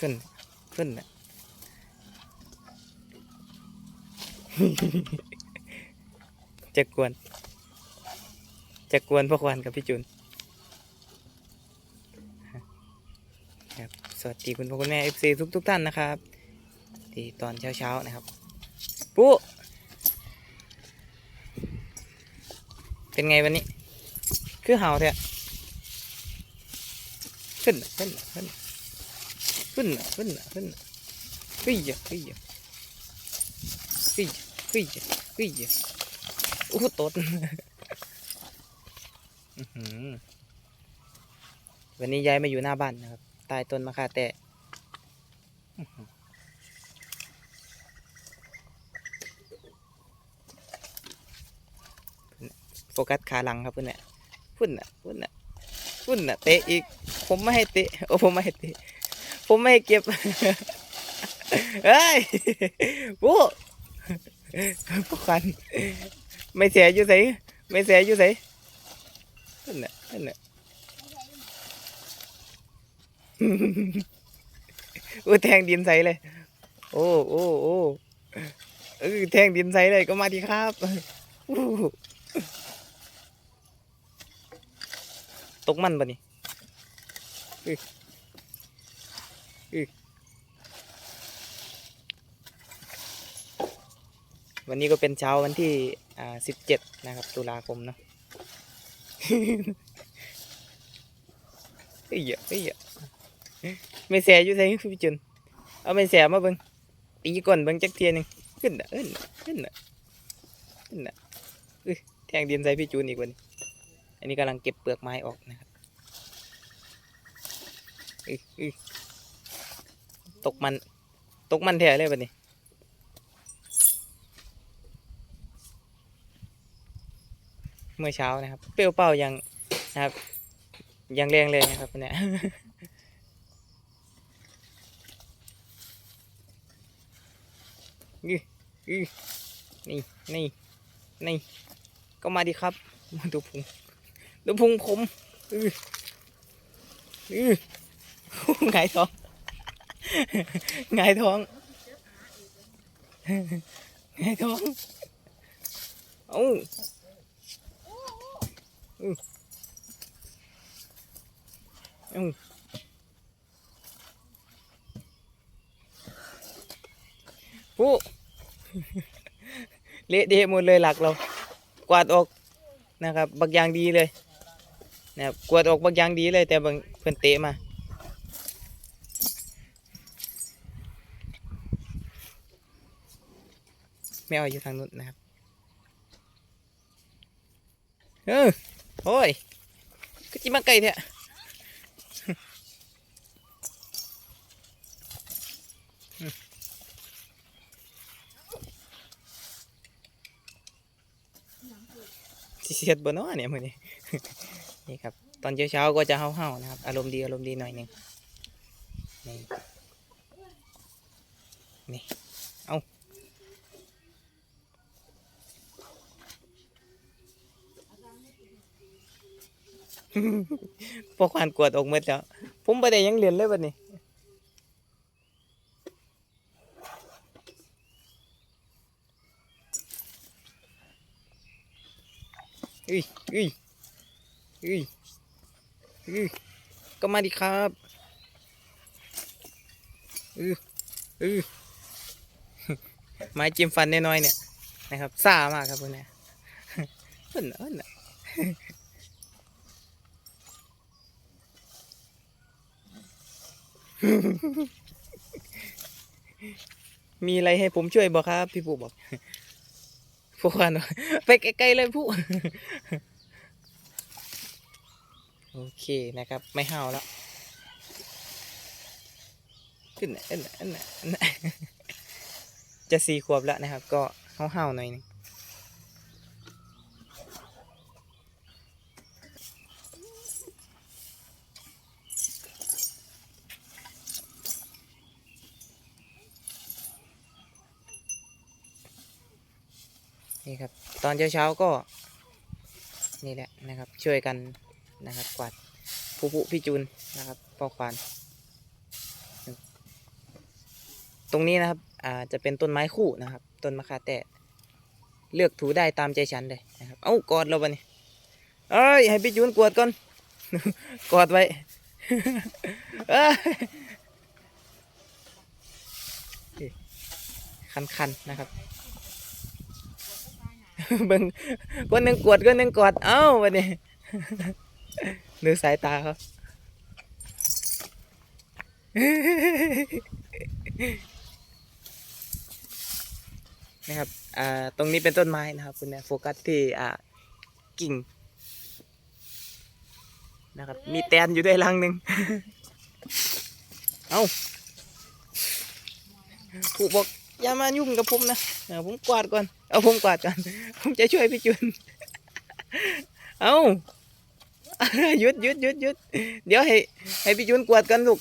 ขึ้น ขึ้นน่ะจะกวน จะกวนพ่อควานกับพี่จุนครับสวัสดีคุณพ่อคุณแม่เอฟซีทุกทุกท่านนะครับที่ตอนเช้าเช้านะครับปุ๊เป็นไงวันนี้ คือเห่าเถอะขึ้นน่ะขึ้น น่ะขึ้นนะขึ้นนะขึ้นน่ะขึ้นน่ะเฮ้ยอย่าเฮ้ยอย่าเฮ้ยอย่าเฮ้ยอย่าเฮ้ยอย่าโอ้ตดอื้อหือวันนี้ย้ายมาอยู่หน้าบ้านนะครับใต้ต้นมะข่าแตะโฟกัสขาหลังครับเพื่อนเนี่ยพุ่นน่ะพุ่นน่ะพุ่นน่ะเตะอีก ผมไม่ให้เตะ โอ้ผมไม่ให้เตะ ผมไม่เก็บ เฮ้ยปุ๊ปุ๊คัน ไม่เสียอยู่ไสไม่เสียอยู่ไสนั่นน่ะนั่นน่ะโอ้แทงดินใสเลย โอ้โอ้โอ้เออแทงดินใสเลยก็มาดีครับตกมันปะนี่อื้ออื้อ วันนี้ก็เป็นเช้าวันที่อ่าสิบเจ็ดนะครับ ตุลาคมเนาะเฮ้ยอะเฮ้ยอะไม่แสอยู่ไสพี่จุนเอาไม่แสมาเบิ่งตีก่อนเบิ่งจักเทียนหนึ่งขึ้นน่ะเอิ้นน่ะขึ้นน่ะขึ้นน่ะอุ้ยแทงดินใส่พี่จูนอีกวันอันนี้กำลังเก็บเปลือกไม้ออกนะครับอืออือตกมัน ตกมันแท้เลยวันนี้ เมื่อเช้านะครับ เปรี้ยวเป้ายังนะครับยังแรงเลยนะครับเนี่ยนี่นี่นี่นี่นี่ก็มาดีครับมาดูพุงดูพุงผมอืออือหงายท้องหงายท้องหงายท้องเอ้า อือเอ้าผู้เละเทะหมดเลยหลักเรา กวาดออกนะครับบักอย่างดีเลยนะครับกวาดออกบักอย่างดีเลย แต่บางเพิ่อนเตะมาไม่เอาอยู่ทางนู้นนะครับเออ โอ้ยก็จิมาไก่เถอะสิเสียดบนน้อเนี่ยมือนี้นี่ครับ ตอนเช้าๆก็จะเห่าๆนะครับ อารมณ์ดีอารมณ์ดีหน่อยหนึ่งนี่นี่เอา พวกควานกวดออกหมดแล้ว ผมไปได้ยังเรียนเลยวันนี้อุ้ยอุ้ยอุ้ยอุ้ยก็มาดิครับอืออือไม้จิ้มฟันน้อยๆเนี่ยนะครับซ่ามากครับพวกเนี้ยเอิ้นเอิ้นน่ะ มีอะไรให้ผมช่วยบอกครับ พี่ปู่บอกพวกควานบอกไปไกลๆเลยผู้โอเคนะครับ ไม่เห้าแล้วขึ้นนะเอ็นนะเอ็นนะเอ็นจะสี่ขวบแล้วนะครับ ก็เห้าๆหน่อยนึง นี่ครับตอนเช้าๆก็นี่แหละนะครับช่วยกันนะครับกวาดผู้ผู้พี่จูนนะครับพ่อควานตรงนี้นะครับอ่าจะเป็นต้นไม้คู่นะครับ ต้นมะขามแต่เลือกถูได้ตามใจฉันเลยนะครับเอ้ากอดเราปนี่เอ้ยให้พี่จูนกวดก่อนกอดไว้คันๆนะครับ เบิ่งคนหนึ่งกวดคนหนึ่งกอดเอ้าวันนี้ดูสายตาเขานะครับ อ่า ตรงนี้เป็นต้นไม้นะครับ คุณเนี่ยโฟกัสที่ อ่า กิ่ง นะครับ มีแตนอยู่ด้วยรังหนึ่ง เอาผู้บอก อย่ามายุ่งกับผมนะเดี๋ยวผมกวาดก่อน เอาผมกวาดก่อน ผมจะช่วยพี่จุน เอาหยุดหยุดหยุดหยุดเดี๋ยวให้ให้พี่จุนกวาดกันลูก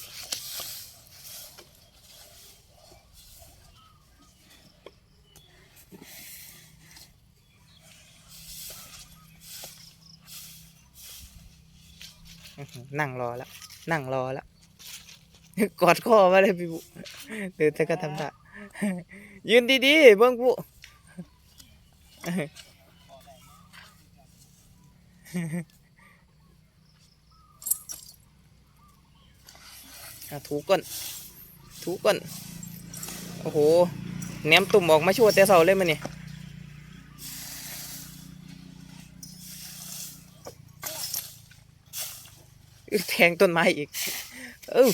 นั่งรอแล้ว นั่งรอแล้ว กอดคอมาเลยพี่บุเดี๋ยวจะก็ทำท่า ยืนดีๆเบิ้งบุอะถูก่อน ถูก่อน โอ้โหแหนมตุ่มออกมาชั่วแต่เสาเลยมันนี่แทงต้นไม้อีก เออ